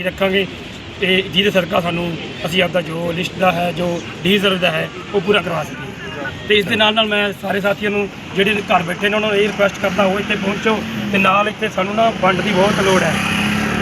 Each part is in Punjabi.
ਜਾਰੀ ਰੱਖਾਂਗੇ ਤੇ ਜਿਹਦੇ ਸਰਕਾਰ ਸਾਨੂੰ ਅਸੀਂ ਆਪਦਾ ਜੋ ਲਿਸਟ ਦਾ ਹੈ, ਜੋ ਡੀਜ਼ਲ ਦਾ ਹੈ, ਉਹ ਪੂਰਾ ਕਰਵਾ ਸਕੀਏ। ਤੇ ਇਸ ਦੇ ਨਾਲ ਨਾਲ ਮੈਂ ਸਾਰੇ ਸਾਥੀਆਂ ਨੂੰ ਜਿਹੜੇ ਘਰ ਬੈਠੇ ਨੇ, ਉਹਨਾਂ ਨੂੰ ਇਹ ਰਿਕੁਐਸਟ ਕਰਦਾ ਉਹ ਇੱਥੇ ਪਹੁੰਚੋ ਤੇ ਨਾਲ ਇੱਥੇ ਸਾਨੂੰ ਨਾ ਫੰਡ ਦੀ ਬਹੁਤ ਲੋੜ ਹੈ।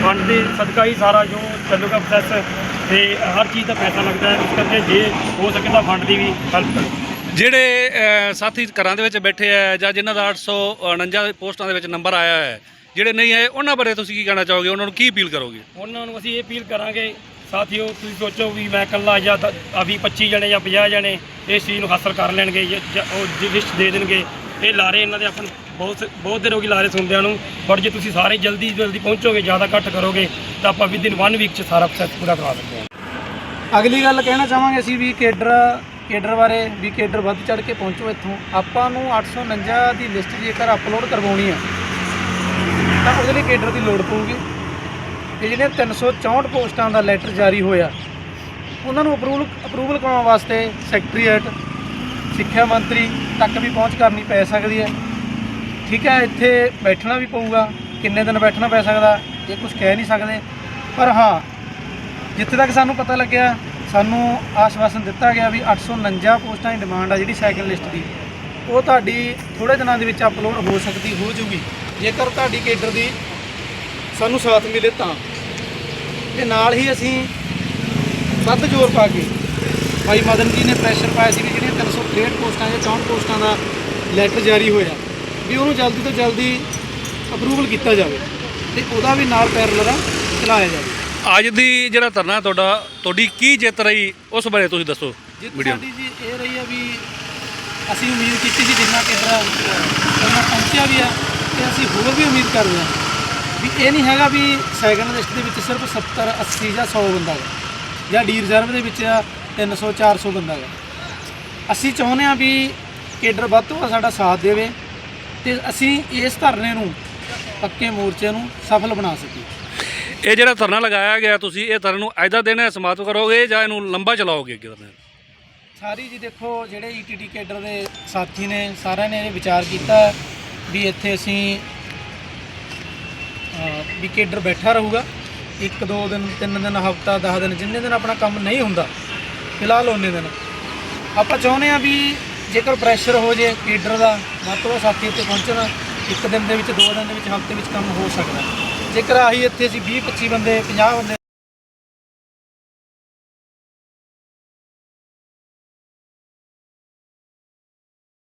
ਫੰਡ ਦੇ ਸਦਕਾ ਹੀ ਸਾਰਾ ਜੋ ਚੱਲੂਗਾ ਪ੍ਰੋਸੈਸ ਤੇ ਹਰ ਚੀਜ਼ ਦਾ ਪੈਸਾ ਲੱਗਦਾ ਹੈ, ਇਸ ਕਰਕੇ ਜੇ ਹੋ ਸਕੇ ਤਾਂ ਫੰਡ ਦੀ ਵੀ ਹੈਲਪ ਕਰੋ। ਜਿਹੜੇ ਸਾਥੀ ਘਰਾਂ ਦੇ ਵਿੱਚ ਬੈਠੇ ਆ ਜਾਂ ਜਿਨ੍ਹਾਂ ਦਾ 849 ਪੋਸਟਾਂ ਦੇ ਵਿੱਚ ਨੰਬਰ ਆਇਆ ਹੈ ਜਿਹੜੇ ਨਹੀਂ ਆਏ ਉਹਨਾਂ ਬਾਰੇ ਤੁਸੀਂ ਕੀ ਕਹਿਣਾ ਚਾਹੋਗੇ? ਉਹਨਾਂ ਨੂੰ ਕੀ ਅਪੀਲ ਕਰੋਗੇ? ਉਹਨਾਂ ਨੂੰ ਅਸੀਂ ਇਹ ਅਪੀਲ ਕਰਾਂਗੇ ਸਾਥੀਓ ਤੁਸੀਂ ਸੋਚੋ ਵੀ ਮੈਂ ਇਕੱਲਾ ਜਾਂ ਦ- ਆ ਵੀਹ 25 ਜਣੇ ਜਾਂ 50 ਜਣੇ ਇਸ ਚੀਜ਼ ਨੂੰ ਹਾਸਲ ਕਰ ਲੈਣਗੇ ਜਾਂ ਜਾਂ ਉਹ ਲਿਸਟ ਦੇ ਦੇਣਗੇ। ਇਹ ਲਾਰੇ ਇਹਨਾਂ ਦੇ ਆਪਣੇ ਬਹੁਤ ਬਹੁਤ ਦੇਰ ਹੋ ਗਈ ਲਾਰੇ ਸੁਣਦਿਆਂ ਨੂੰ ਪਰ ਜੇ ਤੁਸੀਂ ਸਾਰੇ ਜਲਦੀ ਜਲਦੀ ਪਹੁੰਚੋਗੇ ਜ਼ਿਆਦਾ ਇਕੱਠ ਕਰੋਗੇ ਤਾਂ ਆਪਾਂ ਵਿਦਿਨ 1 ਵੀਕ ਚ ਸਾਰਾ ਪ੍ਰੋਸੈਸ ਪੂਰਾ ਕਰਵਾ ਸਕਦੇ ਹਾਂ। ਅਗਲੀ ਗੱਲ ਕਹਿਣਾ ਚਾਹਾਂਗੇ ਅਸੀਂ ਵੀ ਕੇਡਰ ਕੇਡਰ ਬਾਰੇ ਵੀ ਕੇਡਰ ਵੱਧ ਚੜ ਕੇ ਪਹੁੰਚੋ ਇੱਥੋਂ। ਆਪਾਂ ਨੂੰ 849 ਦੀ ਲਿਸਟ ਜੇਕਰ ਅਪਲੋਡ ਕਰਵਾਉਣੀ ਹੈ ਤਾਂ ਉਹਦੇ ਲਈ ਕੇਡਰ ਦੀ ਲੋੜ ਪਊਗੀ। ਤੇ ਜਿਹੜੀਆਂ 364 ਪੋਸਟਾਂ ਦਾ ਲੈਟਰ ਜਾਰੀ ਹੋਇਆ, ਉਹਨਾਂ ਨੂੰ ਅਪਰੂਵਲ ਅਪਰੂਵਲ ਕਰਾਉਣ ਵਾਸਤੇ ਸੈਕਟਰੀਏਟ ਸਿੱਖਿਆ ਮੰਤਰੀ ਤੱਕ ਵੀ ਪਹੁੰਚ ਕਰਨੀ ਪੈ ਸਕਦੀ ਹੈ। ਠੀਕ ਹੈ, ਇੱਥੇ ਬੈਠਣਾ ਵੀ ਪਊਗਾ। ਕਿੰਨੇ ਦਿਨ ਬੈਠਣਾ ਪੈ ਸਕਦਾ, ਇਹ ਕੁਝ ਕਹਿ ਨਹੀਂ ਸਕਦੇ। ਪਰ ਹਾਂ, ਜਿੱਥੇ ਤੱਕ ਸਾਨੂੰ ਪਤਾ ਲੱਗਿਆ, ਸਾਨੂੰ ਆਸ਼ਵਾਸਨ ਦਿੱਤਾ ਗਿਆ ਵੀ 849 ਪੋਸਟਾਂ ਦੀ ਡਿਮਾਂਡ ਆ ਜਿਹੜੀ ਸੈਕੰਡ ਲਿਸਟ ਦੀ। ਉਹ ਤੁਹਾਡੀ ਥੋੜੇ ਦਿਨਾਂ ਦੇ ਵਿੱਚ ਅਪਲੋਡ ਹੋ ਸਕਦੀ, ਹੋ ਜੂਗੀ ਜੇਕਰ ਤੁਹਾਡੀ ਕੇਡਰ ਦੀ ਸਾਨੂੰ ਸਾਥ ਮਿਲੇ ਤਾਂ। ਤੇ ਨਾਲ ਹੀ ਅਸੀਂ ਵੱਧ ਜ਼ੋਰ ਪਾ ਕੇ ਭਾਈ ਮਦਨ ਜੀ ਨੇ ਪ੍ਰੈਸ਼ਰ ਪਾਇਆ ਸੀ ਵੀ ਜਿਹੜੀਆਂ 363 ਪੋਸਟਾਂ ਜਾਂ 64 ਪੋਸਟਾਂ ਦਾ ਲੈਟਰ ਜਾਰੀ ਹੋਇਆ ਵੀ ਉਹਨੂੰ ਜਲਦੀ ਤੋਂ ਜਲਦੀ ਅਪਰੂਵਲ ਕੀਤਾ ਜਾਵੇ ਤੇ ਉਹਦਾ ਵੀ ਨਾਲ ਪੈਰਲਰ ਚਲਾਇਆ ਜਾਵੇ। ਅੱਜ ਦੀ ਜਿਹੜਾ ਧਰਨਾ ਤੁਹਾਡਾ ਤੁਹਾਡੀ ਕੀ ਜਿੱਤ ਰਹੀ ਉਸ ਬਾਰੇ ਤੁਸੀਂ ਦੱਸੋ ਵੀਡੀਓ ਸਾਡੀ ਜੀ ਇਹ ਰਹੀ ਆ ਵੀ ਅਸੀਂ ਉਮੀਦ ਕੀਤੀ ਸੀ ਜਿੰਨਾ ਕੇਂਦਰ ਉਹਨਾਂ ਪਹੁੰਚਿਆ ਵੀ ਆ। ਤੇ ਅਸੀਂ ਹੋਰ ਵੀ ਉਮੀਦ ਕਰਦੇ ਹਾਂ ਵੀ ਇਹ ਨਹੀਂ ਹੈਗਾ ਵੀ ਸੈਕੰਡ ਲਿਸਟ ਦੇ ਵਿੱਚ ਸਿਰਫ 70 80 ਜਾਂ 100 ਬੰਦਾ ਹੈ ਜਾਂ ਡੀ ਰਿਜ਼ਰਵ ਦੇ ਵਿੱਚ 300 400 ਬੰਦਾ ਹੈ ਅਸੀਂ ਚਾਹੁੰਦੇ ਹਾਂ ਵੀ ਕੇਡਰ ਵੱਧ ਤੋਂ ਵੱਧ ਸਾਡਾ ਸਾਥ ਦੇਵੇ ਤੇ ਅਸੀਂ ਇਸ ਧਰਨੇ ਨੂੰ ਪੱਕੇ ਮੋਰਚੇ ਨੂੰ ਸਫਲ ਬਣਾ ਸਕੀਏ। ਇਹ ਜਿਹੜਾ ਧਰਨਾ ਲਗਾਇਆ ਗਿਆ ਤੁਸੀਂ ਇਹ ਧਰਨੇ ਨੂੰ ਅੱਜ ਦਾ ਦਿਨ ਸਮਾਪਤ ਕਰੋਗੇ ਜਾਂ ਇਹਨੂੰ ਲੰਬਾ ਚਲਾਓਗੇ ਅੱਗੇ ਧਰਨੇ ਸਾਰੀ ਜੀ ਦੇਖੋ ਜਿਹੜੇ ਈਟੀਟੀ ਕੇਡਰ ਦੇ ਸਾਥੀ ਨੇ ਸਾਰਿਆਂ ਨੇ ਇਹ ਵਿਚਾਰ ਕੀਤਾ। ਵੀ ਇੱਥੇ ਅਸੀਂ ਵੀ ਕੇਡਰ ਬੈਠਾ ਰਹੂਗਾ। ਇੱਕ, ਦੋ ਦਿਨ, ਤਿੰਨ ਦਿਨ, ਹਫਤਾ 10 ਦਿਨ, ਜਿੰਨੇ ਦਿਨ ਆਪਣਾ ਕੰਮ ਨਹੀਂ ਹੁੰਦਾ, ਫਿਲਹਾਲ ਉਹਨੇ ਦਿਨ। ਆਪਾਂ ਚਾਹੁੰਦੇ ਆ ਵੀ ਜੇਕਰ ਪ੍ਰੈਸ਼ਰ ਹੋ ਜੇ ਕੇਡਰ ਦਾ, ਵੱਧ ਤੋਂ ਸਾਥੀ ਇੱਥੇ ਪਹੁੰਚਣ, ਇੱਕ ਦਿਨ ਦੇ ਵਿੱਚ, ਦੋ ਦਿਨ ਦੇ ਵਿੱਚ, ਹਫ਼ਤੇ ਵਿੱਚ ਕੰਮ ਹੋ ਸਕਦਾ। ਜੇਕਰ ਆਹੀ ਇੱਥੇ ਅਸੀਂ 20 25 ਬੰਦੇ 50 ਬੰਦੇ